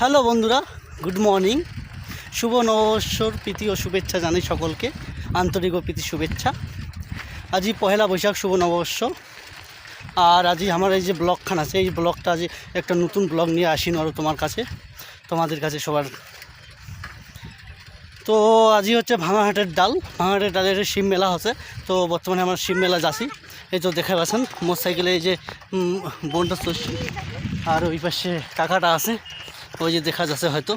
Hello বন্ধুরা, good morning. শুভ নববর্ষর প্রীতি ও শুভেচ্ছা জানাই সকলকে। আন্তরিক ও প্রীতি শুভেচ্ছা। আজই পহেলা বৈশাখ, শুভ নববর্ষ। আর আজই আমার এই যে ব্লগখান আছে এই ব্লগটা আজ একটা নতুন ব্লগ নিয়ে আসিন আরও তোমার কাছে, তোমাদের কাছে সবার। তো আজই হচ্ছে ভাঙাহাটের ডাল। ভাঙাহাটের ডালের শিব মেলা হচ্ছে। তো বর্তমানে আমার শিব মেলা যাচ্ছি। এই তো দেখে পাচ্ছেন মোটর সাইকেলে এই যে বোনটা আর ওই পাশে কাকাটা আছে। ওই যে দেখা যাচ্ছে হয়তো।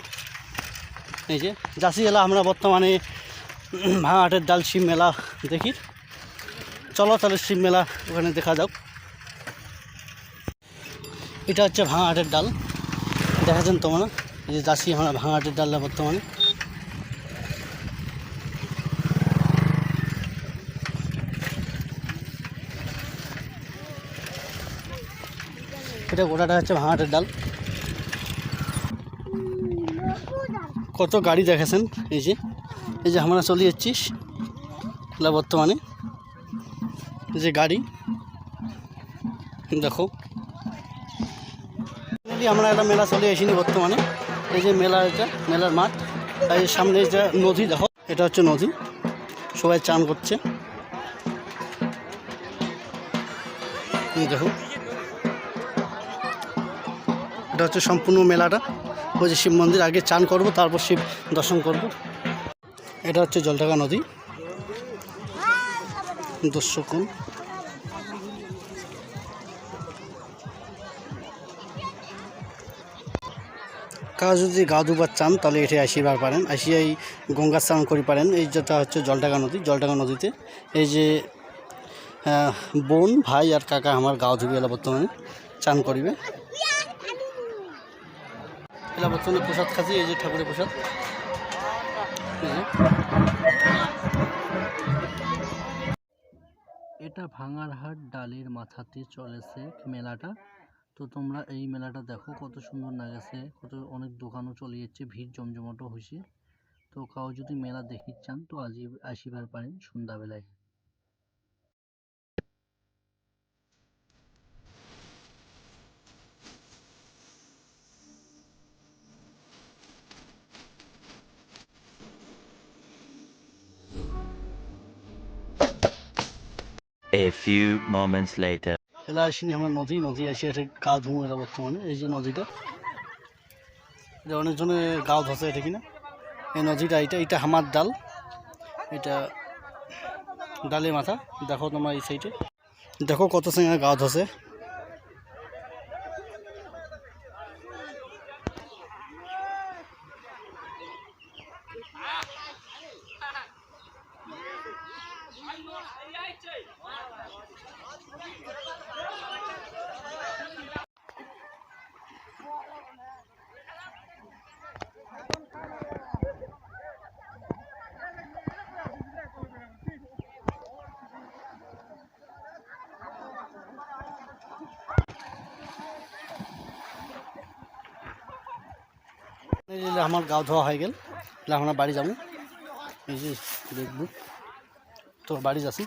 এই যে যাচ্ছি এলা আমরা বর্তমানে উম, ভাঙাহাটের ডাল শিব মেলা দেখি। চলো তাহলে শিব মেলা ওখানে দেখা যাক। এটা হচ্ছে ভাঙাহাটের ডাল। দেখাচ্ছেন তোমরা? এই যে যাচ্ছি আমরা ভাঙাহাটের ডালটা বর্তমানে। এটা গোটাটা হচ্ছে ভাঙাটের ডাল। কত গাড়ি দেখেছেন? এই যে এই যে আমরা চলে যাচ্ছিস এলা বর্তমানে। যে গাড়ি। দেখো। আমরা একটা মেলা চলে আসিনি বর্তমানে। এই যে মেলা এটা, মেলার মাঠ। এই সামনে যে নদী, দেখো, এটা হচ্ছে নদী। সবাই চান করছে। দেখো। এটা হচ্ছে সম্পূর্ণ মেলাটা। ওই যে শিব মন্দির, আগে চান করব, তারপর শিব দর্শন করব। এটা হচ্ছে জলঢাকা নদী। দর্শকগণ। কাজ যদি গা দুবার চান, তাহলে এটি আসিবার পারেন। আসিয়াই গঙ্গা স্নান করি পারেন। এই যেটা হচ্ছে জলঢাকা নদী, জলঢাকা নদীতে। এই যে বোন, ভাই আর কাকা আমার গাও ধুবি এলা বর্তমানে চান করিবে। বর্তমানে প্রসাদ খাচ্ছি, এই যে ঠাকুরের প্রসাদ। এটা ভাঙারহাট ডালের মাথাতে চলেছে মেলাটা। তো তোমরা এই মেলাটা দেখো, কত সুন্দর লাগেছে কত অনেক দোকানও চলে যাচ্ছে, ভিড় জমজমাটো হয়েছে। তো কাউ যদি মেলা দেখতে চান, তো আজই আসিবার পারেন সন্ধ্যাবেলায়। A few moments later. এলা আসিনি আমরা নদী নদী আসি একটা গা ধুমো এটা বর্তমানে, এই যে নদীটা। এটা অনেকজনে গাও ধসে এটা কিনা। এই নদীটা, এটা এটা হামার ডাল। এটা ডালে মাথা। দেখো তোমার এই সাইডে দেখো কত সঙ্গে গা ধসে আমার গাও ধোয়া হয়ে গেল। আমরা বাড়ি যাব। এই যে দেখব। তো বাড়ি যাচ্ছি।